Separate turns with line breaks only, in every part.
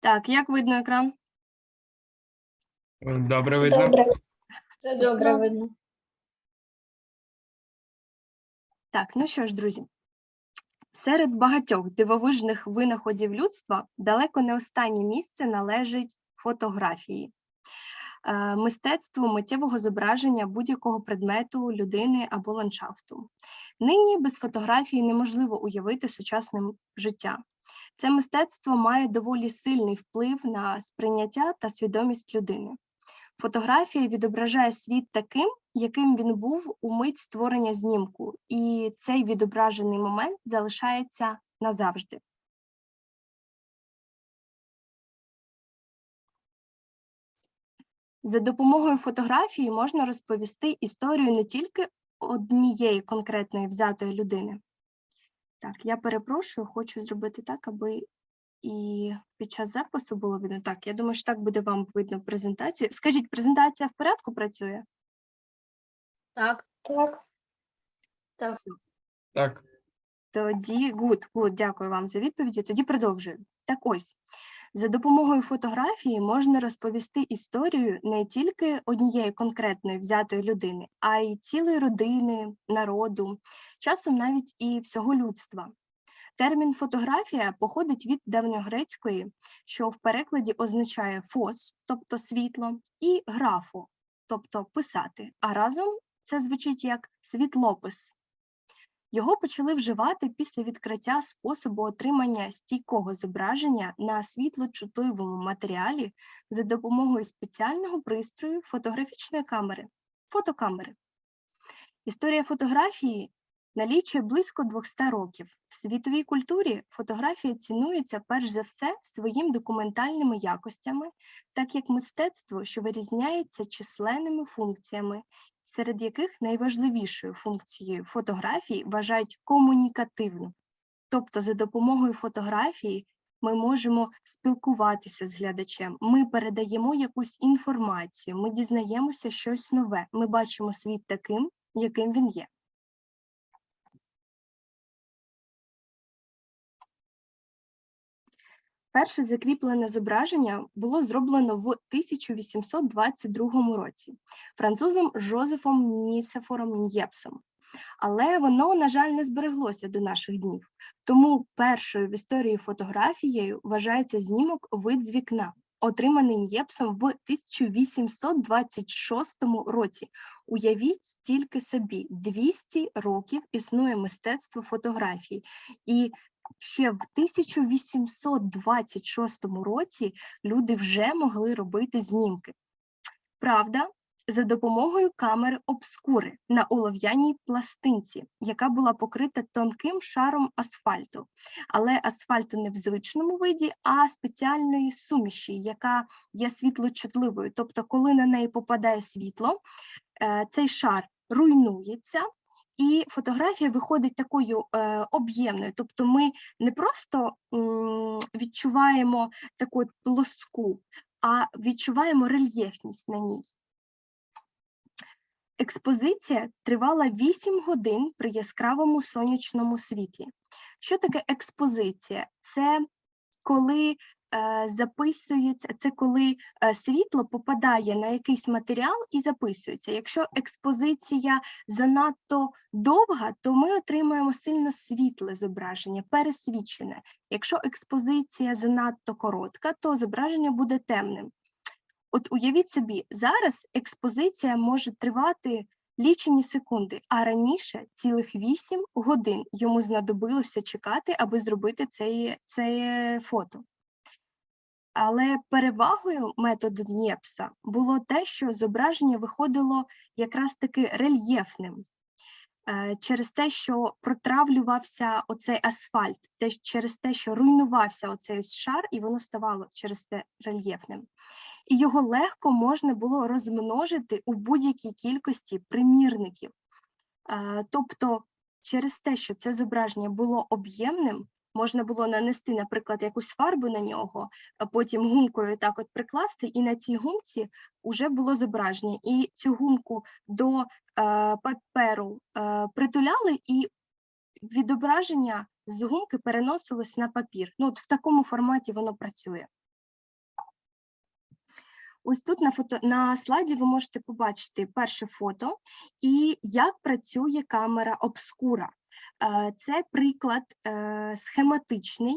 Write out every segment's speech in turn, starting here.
Так, як видно екран?
Добре видно.
Добре. Добре видно.
Так, ну що ж, друзі, серед багатьох дивовижних винаходів людства далеко не останнє місце належить фотографії. Е, Мистецтву миттєвого зображення будь-якого предмету, людини або ландшафту. Нині без фотографії неможливо уявити сучасне життя. Це мистецтво має доволі сильний вплив на сприйняття та свідомість людини. Фотографія відображає світ таким, яким він був у мить створення знімку, і цей відображений момент залишається назавжди. За допомогою фотографії можна розповісти історію не тільки однієї конкретної взятої людини. Так, я перепрошую, хочу зробити так, аби і під час запису було видно. Так, я думаю, що так буде вам видно презентацію. Скажіть, презентація в порядку працює?
Так. Так. Так.
Так.
Тоді гуд, гуд, дякую вам за відповіді. Тоді продовжую. Так ось, за допомогою фотографії можна розповісти історію не тільки однієї конкретної взятої людини, а й цілої родини, народу, часом навіть і всього людства. Термін фотографія походить від давньогрецької, що в перекладі означає фос, тобто світло, і графо, тобто писати, а разом це звучить як світлопис. Його почали вживати після відкриття способу отримання стійкого зображення на світлочутливому матеріалі за допомогою спеціального пристрою фотографічної камери фотокамери. Історія фотографії налічує близько 200 років. В світовій культурі фотографія цінується перш за все своїм документальними якостями, так як мистецтво, що вирізняється численними функціями, серед яких найважливішою функцією фотографії вважають комунікативну. Тобто, за допомогою фотографії ми можемо спілкуватися з глядачем, ми передаємо якусь інформацію, ми дізнаємося щось нове, ми бачимо світ таким, яким він є. Перше закріплене зображення було зроблено в 1822 році французом Жозефом Нісефором Нєпсом. Але воно, на жаль, не збереглося до наших днів. Тому першою в історії фотографією вважається знімок вид з вікна, отриманий Нєпсом в 1826 році. Уявіть тільки собі, 200 років існує мистецтво фотографії, і ще в 1826 році люди вже могли робити знімки. Правда, за допомогою камери обскури на олов'яній пластинці, яка була покрита тонким шаром асфальту, але асфальту не в звичному виді, а спеціальної суміші, яка є світлочутливою. Тобто, коли на неї попадає світло, е, цей шар руйнується. І фотографія виходить такою е, об'ємною, тобто ми не просто відчуваємо таку плоску, а відчуваємо рельєфність на ній. Експозиція тривала 8 годин при яскравому сонячному світлі. Що таке експозиція? Це коли записується, це коли е, світло попадає на якийсь матеріал і записується. Якщо експозиція занадто довга, то ми отримаємо сильно світле зображення, пересвічене. Якщо експозиція занадто коротка, то зображення буде темним. От уявіть собі, зараз експозиція може тривати лічені секунди, а раніше цілих 8 годин йому знадобилося чекати, аби зробити це, це фото. Але перевагою методу Нєпса було те, що зображення виходило якраз таки рельєфним. Е, Через те, що протравлювався оцей асфальт, через те, що руйнувався оцей ось шар, і воно ставало через це рельєфним і його легко можна було розмножити у будь-якій кількості примірників. Е, Тобто, через те, що це зображення було об'ємним, можна було нанести, наприклад, якусь фарбу на нього, а потім гумкою так от прикласти, і на цій гумці вже було зображення. І цю гумку до е, паперу е, притуляли, і відображення з гумки переносилось на папір. Ну, от в такому форматі воно працює. Ось тут на фото на слайді ви можете побачити перше фото і як працює камера обскура. Е, Це приклад е, схематичний.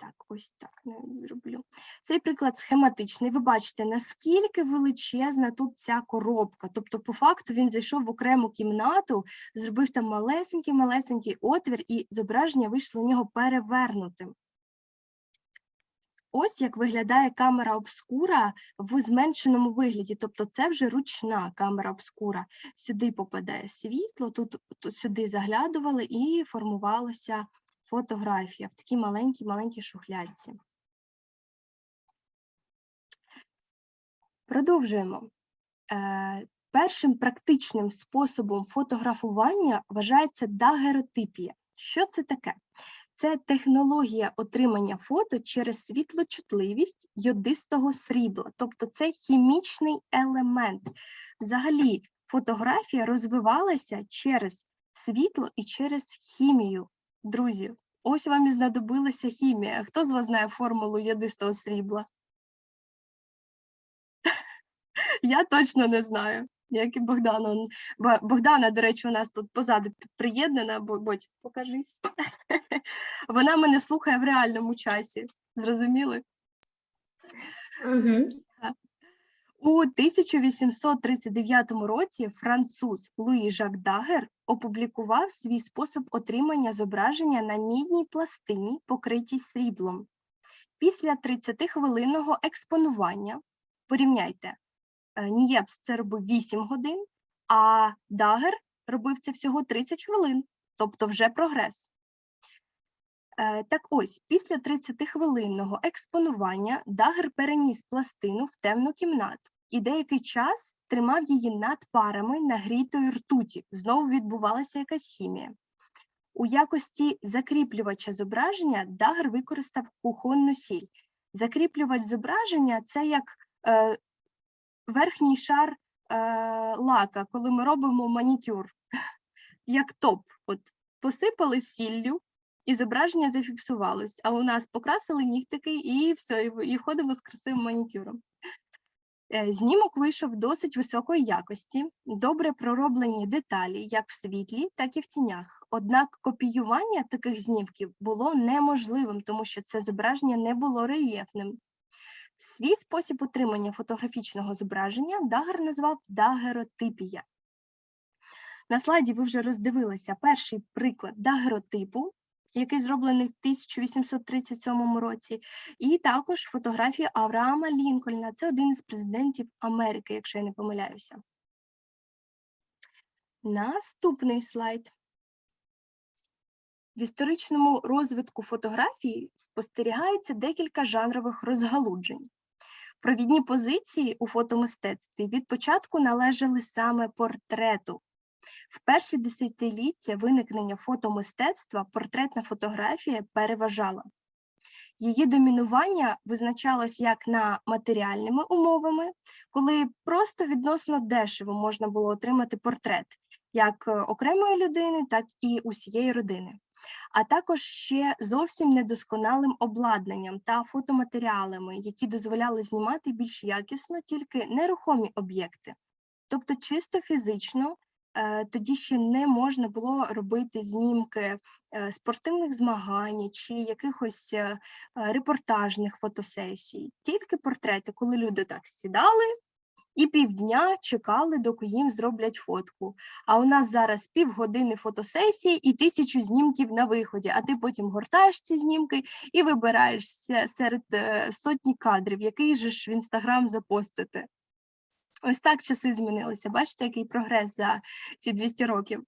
Так, ось так не зроблю. Цей приклад схематичний. Ви бачите, наскільки величезна тут ця коробка. Тобто, по факту, він зайшов в окрему кімнату, зробив там малесенький-малесенький отвір, і зображення вийшло у нього перевернутим. Ось як виглядає камера обскура в зменшеному вигляді, тобто це вже ручна камера обскура. Сюди попадає світло, тут, тут сюди заглядували і формувалося фотографія в такій маленькій-маленькій шухлядці. Продовжуємо. Е, першим практичним способом фотографування вважається дагеротипія. Що це таке? Це технологія отримання фото через світлочутливість йодистого срібла, тобто це хімічний елемент. Взагалі, фотографія розвивалася через світло і через хімію. Друзі, ось вам і знадобилася хімія. Хто з вас знає формулу йодистого срібла? Я точно не знаю, як і Богдана. Богдана, до речі, у нас тут позаду приєднана, бо будь, покажись. Вона мене слухає в реальному часі. Зрозуміли?
Угу.
У 1839 році француз Луї Жак Дагер опублікував свій спосіб отримання зображення на мідній пластині, покритій сріблом. Після 30-хвилинного експонування, порівняйте, е, Нієпс це робив 8 годин, а Дагер робив це всього 30 хвилин, тобто вже прогрес. Е, Так ось, після 30-хвилинного експонування Дагер переніс пластину в темну кімнату і деякий час тримав її над парами нагрітої ртуті. Знову відбувалася якась хімія. У якості закріплювача зображення Дагер використав кухонну сіль. Закріплювач зображення це як е, верхній шар е, лака, коли ми робимо манікюр, як топ. От посипали сіллю, і зображення зафіксувалось. А у нас покрасили нігтики і все, і, ходимо з красивим манікюром. Е, Знімок вийшов досить високої якості, добре пророблені деталі як в світлі, так і в тінях. Однак копіювання таких знімків було неможливим, тому що це зображення не було рельєфним. Свій спосіб отримання фотографічного зображення Дагер назвав дагеротипія. На слайді ви вже роздивилися перший приклад дагеротипу, який зроблений в 1837 році, і також фотографію Авраама Лінкольна. Це один із президентів Америки, якщо я не помиляюся. Наступний слайд. В історичному розвитку фотографії спостерігається декілька жанрових розгалуджень. Провідні позиції у фотомистецтві від початку належали саме портрету. В перші десятиліття виникнення фотомистецтва портретна фотографія переважала. Її домінування визначалось як на матеріальними умовами, коли просто відносно дешево можна було отримати портрет як е, окремої людини, так і усієї родини, а також ще зовсім недосконалим обладнанням та фотоматеріалами, які дозволяли знімати більш якісно тільки нерухомі об'єкти. Тобто, чисто фізично е, тоді ще не можна було робити знімки е, спортивних змагань чи якихось е, репортажних фотосесій, тільки портрети, коли люди так сідали і півдня чекали, доки їм зроблять фотку. А у нас зараз півгодини фотосесії і тисячу знімків на виході, а ти потім гортаєш ці знімки і вибираєшся серед е, сотні кадрів, який же ж в інстаграм запостити. Ось так часи змінилися. Бачите, який прогрес за ці 200 років.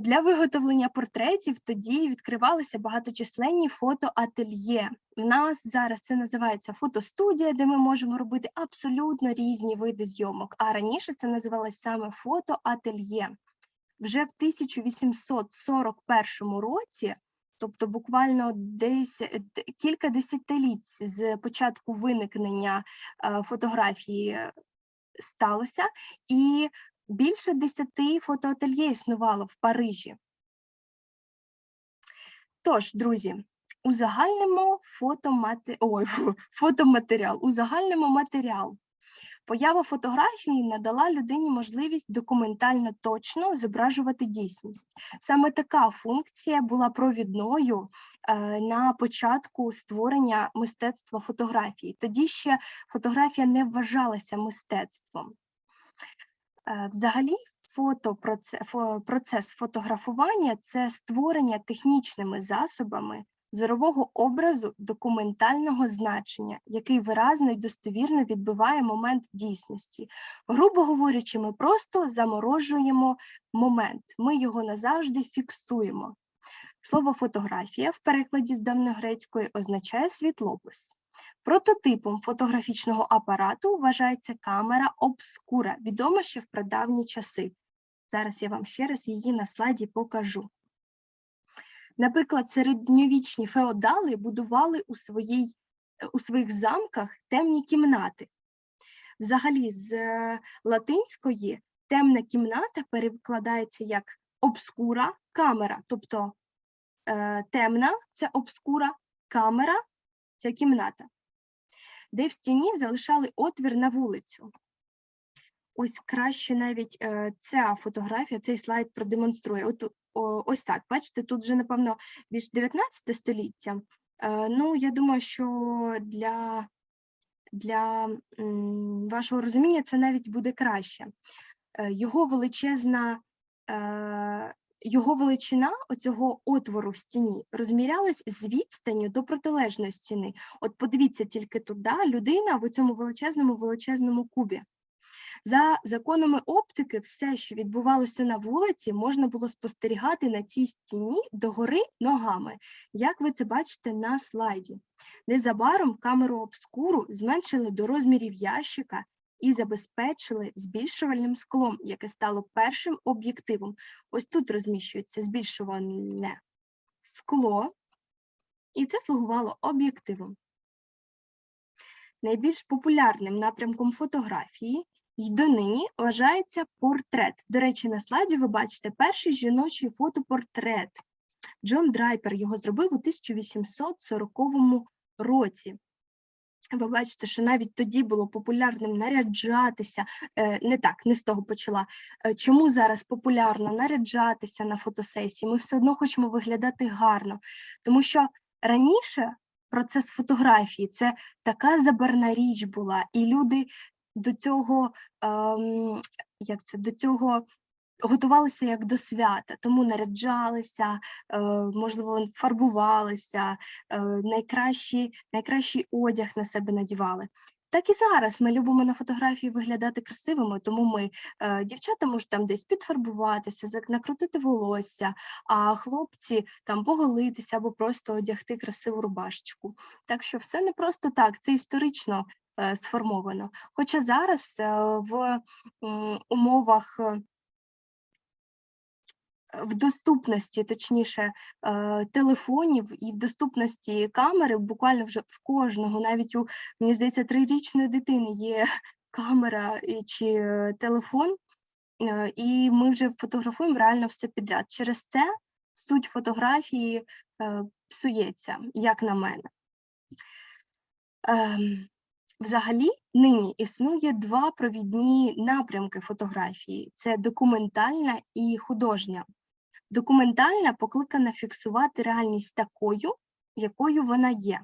Для виготовлення портретів тоді відкривалися багаточисленні фотоательє. У нас зараз це називається фотостудія, де ми можемо робити абсолютно різні види зйомок. А раніше це називалось саме фотоательє. Вже в 1841 році, тобто буквально десь кілька десятиліть з початку виникнення е, фотографії сталося, і більше десяти фотоательє існувало в Парижі. Тож, друзі, Узагальнимо фотомати... Ой, фотоматеріал. Узагальнимо матеріал. Поява фотографії надала людині можливість документально точно зображувати дійсність. Саме така функція була провідною е, на початку створення мистецтва фотографії. Тоді ще фотографія не вважалася мистецтвом. Е, Взагалі, фотопроце- процес фотографування це створення технічними засобами зорового образу документального значення, який виразно і достовірно відбиває момент дійсності. Грубо говорячи, ми просто заморожуємо момент, ми його назавжди фіксуємо. Слово фотографія в перекладі з давньогрецької означає світлопис. Прототипом фотографічного апарату вважається камера обскура, відома ще в прадавні часи. Зараз я вам ще раз її на слайді покажу. Наприклад, середньовічні феодали будували у, своїй, у своїх замках темні кімнати. Взагалі, з е, латинської темна кімната перекладається як обскура камера, тобто е, темна це обскура, камера це кімната, де в стіні залишали отвір на вулицю. Ось краще навіть е, ця фотографія, цей слайд продемонструє. От, ось так, бачите, тут вже, напевно, більш 19 століття. Е, ну, я думаю, що для, для вашого розуміння це навіть буде краще. Е, його величезна, його величина оцього отвору в стіні розмірялась з відстанню до протилежної стіни. От подивіться тільки туди, людина в цьому величезному величезному кубі. За законами оптики, все, що відбувалося на вулиці, можна було спостерігати на цій стіні догори ногами, як ви це бачите на слайді. Незабаром камеру обскуру зменшили до розмірів ящика і забезпечили збільшувальним склом, яке стало першим об'єктивом. Ось тут розміщується збільшувальне скло, і це слугувало об'єктивом. Найбільш популярним напрямком фотографії й донині вважається портрет. До речі, на слайді ви бачите перший жіночий фотопортрет. Джон Драйпер його зробив у 1840 році. Ви бачите, що навіть тоді було популярним наряджатися, е, не так, не з того почала. Е, Чому зараз популярно наряджатися на фотосесії? Ми все одно хочемо виглядати гарно, тому що раніше процес фотографії це така забарна річ була, і люди до цього, ем, як це, до цього готувалися як до свята, тому наряджалися, е, можливо, фарбувалися, е, найкращий, найкращий одяг на себе надівали. Так і зараз ми любимо на фотографії виглядати красивими, тому ми е, дівчата можуть там десь підфарбуватися, накрутити волосся, а хлопці там поголитися або просто одягти красиву рубашечку. Так що все не просто так, це історично сформовано. Хоча зараз в умовах. В доступності, точніше, е, телефонів і в доступності камери, буквально вже в кожного, навіть у мені здається, трирічної дитини є камера чи е, телефон, е, і ми вже фотографуємо реально все підряд. Через це суть фотографії псується, як на мене. Ем, Взагалі, нині існує два провідні напрямки фотографії: це документальна і художня. Документальна покликана фіксувати реальність такою, якою вона є.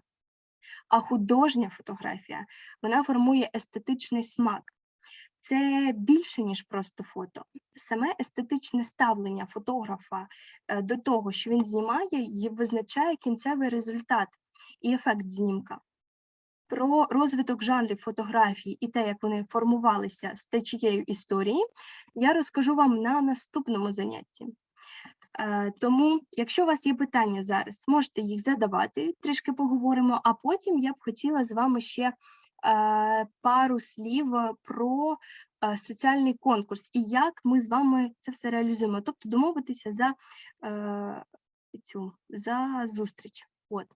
А художня фотографія вона формує естетичний смак. Це більше, ніж просто фото. Саме естетичне ставлення фотографа е, до того, що він знімає, і визначає кінцевий результат і ефект знімка. Про розвиток жанрів фотографії і те, як вони формувалися з течією історії, я розкажу вам на наступному занятті. Е, Тому, якщо у вас є питання зараз, можете їх задавати, трішки поговоримо, а потім я б хотіла з вами ще е, пару слів про е, соціальний конкурс і як ми з вами це все реалізуємо, тобто домовитися за цю за зустріч. От.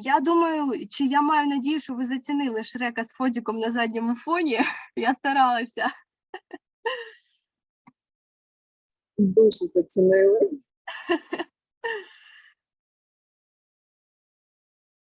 Я думаю, чи я маю надію, що ви зацінили Шрека з Фодіком на задньому фоні. Я старалася.
Duże zdecydowały.